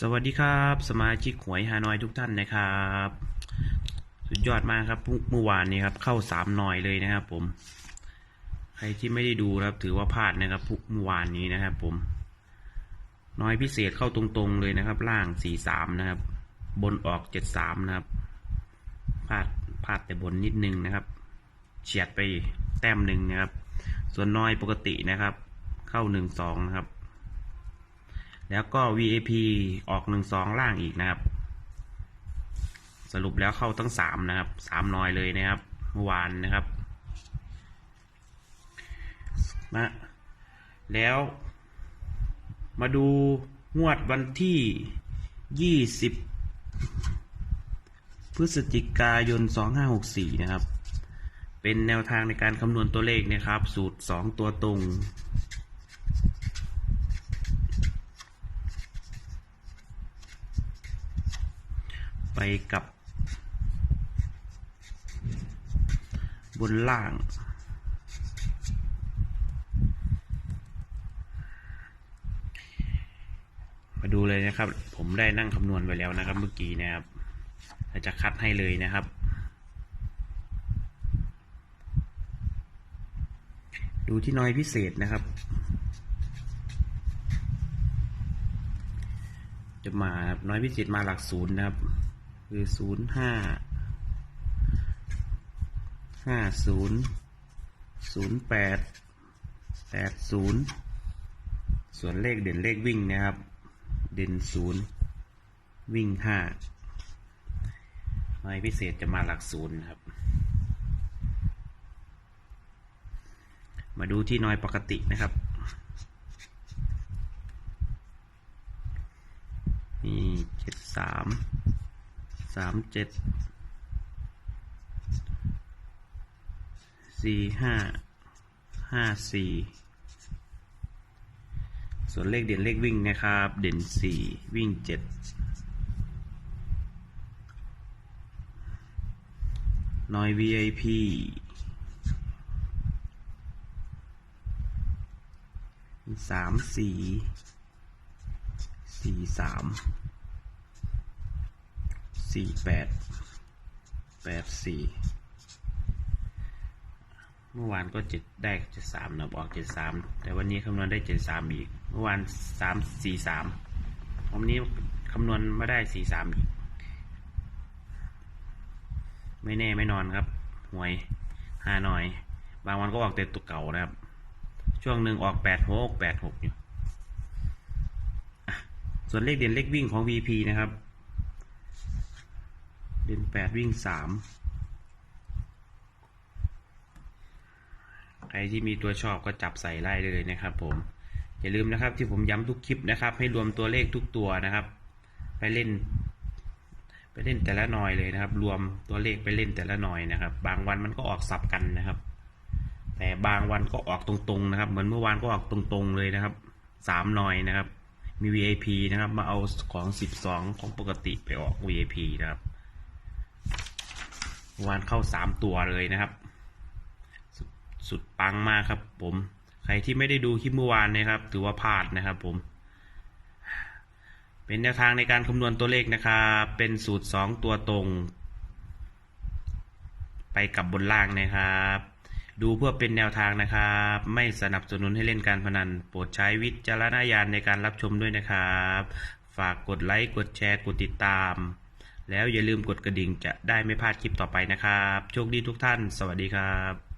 สวัสดีครับ สมาชิกหวยฮานอยทุกท่านนะครับ สุดยอดมากครับเมื่อวานนี้ครับเข้าสามหน่อยเลยนะครับ ผม ใครที่ไม่ได้ดูครับ ถือว่าพลาดนะครับพรุ่งเมื่อวานนี้นะครับ ผมน้อยพิเศษเข้าตรงๆเลยนะครับ ล่างสี่สามนะครับ บนออกเจ็ดสามนะครับ พลาดพลาดแต่บนนิดนึงนะครับ เฉียดไปแต้มหนึ่งนะครับ ส่วนน้อยปกตินะครับ เข้าหนึ่งสองนะครับ แล้วก็ VAP ออกหนึ่งสองล่างอีกนะครับ สรุปแล้วเข้าทั้งสามนะครับสามน้อยเลยนะครับเมื่อวานนะครับมาแล้วมาดูงวดวันที่ยี่สิบ พฤศจิกายนสองห้าหกสี่นะครับ เป็นแนวทางในการคำนวณตัวเลขนะครับ สูตรสองตัวตรง ไปกับบนล่างมาดูเลยนะครับ ผมได้นั่งคำนวณไว้แล้วนะครับเมื่อกี้นะครับ เราจะคัดให้เลยนะครับ ดูที่น้อยพิเศษนะครับ จะมาน้อยพิเศษมาหลักศูนย์นะครับ คือศูนย์ห้าห้าศูนย์ศูนย์แปดแปดศูนย์ส่วนเลขเด่นเลขวิ่งนะครับ เด่นศูนย์วิ่งห้า น้อยพิเศษจะมาหลักศูนย์ครับ มาดูที่นอยปกตินะครับ มีเจ็ดสามสามเจ็ดสี่ห้าห้าสี่ส่วนเลขเด่นเลขวิ่งนะครับ เด่นสี่วิ่งเจ็ด น้อย VIP สามสี่สี่สามสี่แปดแปดสี่เมื่อวานก็เจ็ดได้เจ็ดสามนะบอกเจ็ดสามแต่วันนี้คำนวณได้เจ็ดสามอีก เมื่อวานสามสี่สามวันนี้คำนวณไม่ได้สี่สามอีก ไม่แน่ไม่นอนครับหวยหาหน่อย บางวันก็ออกแต่ตัวเก่านะครับ ช่วงหนึ่งออกแปดหกแปดหกอยู่ส่วนเลขเด่นเลขวิ่งของ VP นะครับ เด่นแปดวิ่งสามใครที่มีตัวชอบก็จับใส่ไล่ได้เลยนะครับผม อย่าลืมนะครับที่ผมย้ำทุกคลิปนะครับ ให้รวมตัวเลขทุกตัวนะครับ ไปเล่น ไปเล่นแต่ละหน่อยเลยนะครับ รวมตัวเลขไปเล่นแต่ละหน่อยนะครับ บางวันมันก็ออกสับกันนะครับ แต่บางวันก็ออกตรงๆนะครับ เหมือนเมื่อวานก็ออกตรงๆเลยนะครับสามหน่อยนะครับ มี VIP นะครับ มาเอาของ12ของปกติไปออก VIP นะครับวานเข้า3ตัวเลยนะครับสสุดปังมากครับผม ใครที่ไม่ได้ดูคลิปเมื่อวานนะครับ ถือว่าพลาดนะครับผม เป็นแนวทางในการคำนวณตัวเลขนะครับเป็นสูตร 2 ตัวตรง ไปกับบนล่างนะครับ ดูเพื่อเป็นแนวทางนะครับ ไม่สนับสนุนให้เล่นการพนัน โปรดใช้วิจารณญาณในการรับชมด้วยนะครับ ฝากกดไลค์กดแชร์กดติดตาม แล้วอย่าลืมกดกระดิ่งจะได้ไม่พลาดคลิปต่อไปนะครับ โชคดีทุกท่าน สวัสดีครับ